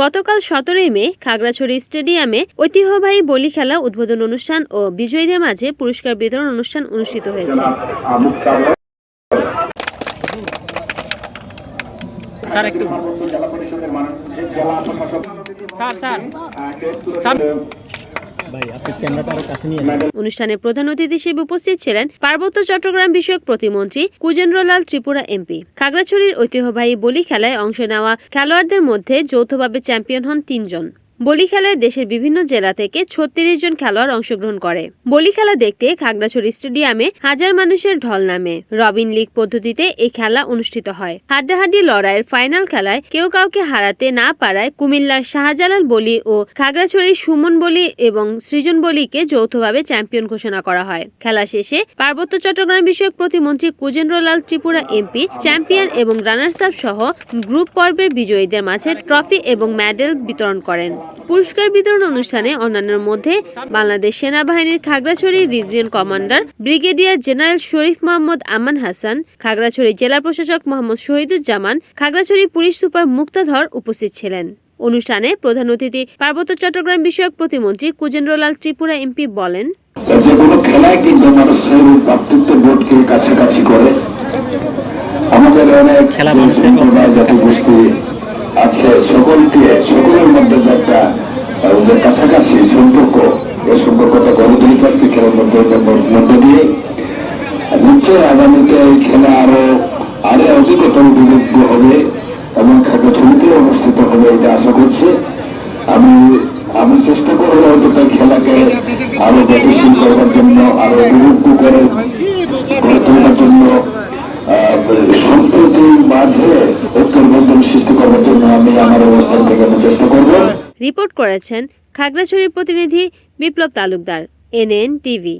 গতকাল সতেরোই মে খাগড়াছড়ি স্টেডিয়ামে ঐতিহ্যবাহী বলি খেলা, উদ্বোধন অনুষ্ঠান ও বিজয়ীদের মাঝে পুরস্কার বিতরণ অনুষ্ঠান অনুষ্ঠিত হয়েছে। Sir sir. স্যার অনুষ্ঠানে প্রধান অতিথি হিসেবে উপস্থিত ছিলেন পার্বত্য চট্টগ্রাম বিষয়ক প্রতিমন্ত্রী কুজেন্দ্রলাল ত্রিপুরা এমপি। খাগড়াছড়ির ঐতিহ্যবাহী বলি খেলায় অংশ নেওয়া খেলোয়াড়দের মধ্যে যৌথভাবে চ্যাম্পিয়ন হন তিনজন। বলি খেলায় দেশের বিভিন্ন জেলা থেকে ছত্রিশ জন খেলোয়াড় অংশগ্রহণ করে। বলি খেলা দেখতে খাগড়াছড়ি স্টেডিয়ামে হাজার মানুষের ঢল নামে। রবিন লিগ পদ্ধতিতে এই খেলা অনুষ্ঠিত হয়। হাড্ডাহাড্ডি লড়াইয়ের ফাইনাল খেলায় কেউ কাউকে হারাতে না পারায় কুমিল্লার শাহজালাল বলি ও খাগড়াছড়ির সুমন বলি এবং সৃজন বলিকে যৌথভাবে চ্যাম্পিয়ন ঘোষণা করা হয়। খেলা শেষে পার্বত্য চট্টগ্রাম বিষয়ক প্রতিমন্ত্রী কুজেন্দ্রলাল ত্রিপুরা এমপি, চ্যাম্পিয়ন এবং রানার্স আপ সহ গ্রুপ পর্বের বিজয়ীদের মাঝে ট্রফি এবং মেডেল বিতরণ করেন। পুরস্কার বিতরণ অনুষ্ঠানে অন্যান্যের মধ্যে বাংলাদেশ সেনাবাহিনীর Khagrachari region commander brigadier general Sharif Mohammad Aman Hasan Khagrachari জেলা প্রশাসক মোহাম্মদ শহীদুজ্জামান খাগড়াছড়ি পুলিশ সুপার মুক্তাধর উপস্থিত ছিলেন। অনুষ্ঠানে প্রধান অতিথি পার্বত্য চট্টগ্রাম বিষয়ক প্রতিমন্ত্রী কুজেন্দ্রলাল ত্রিপুরা এমপি বলেন যে কোনো খেলায় কিন্তু মানুষের বোধকে কাছাকাছি করে। আমাদের অনেক খেলা মানুষের সম্প্রদায় কাছাকাছি গোষ্ঠী আছে, সকলকে, সকলের মধ্যে যে একটা ওদের কাছাকাছি সম্পর্ক, এই সম্পর্কটা গড়ে তুলেছে আজকে খেলার মধ্যে, মধ্য দিয়ে, আর নিশ্চয়ই আগামীতে এই খেলা আরও আরও অধিকতর বিলুপ্ত হবে এবং খাগড়াছড়িতে অনুষ্ঠিত হবে এটা আশা করছি। আমি আমি চেষ্টা করব হয়তো তাই খেলাকে আরও গতিশীল করবার জন্য, আরও বিলুপ্ত করে করে তোলার জন্য মাঝে ঐক্যের বন্ধন সৃষ্টি করার জন্য আমি আমার অবস্থান থেকে চেষ্টা করব। রিপোর্ট করেছেন খাগড়াছড়ির প্রতিনিধি বিপ্লব তালুকদার, এনএন টিভি।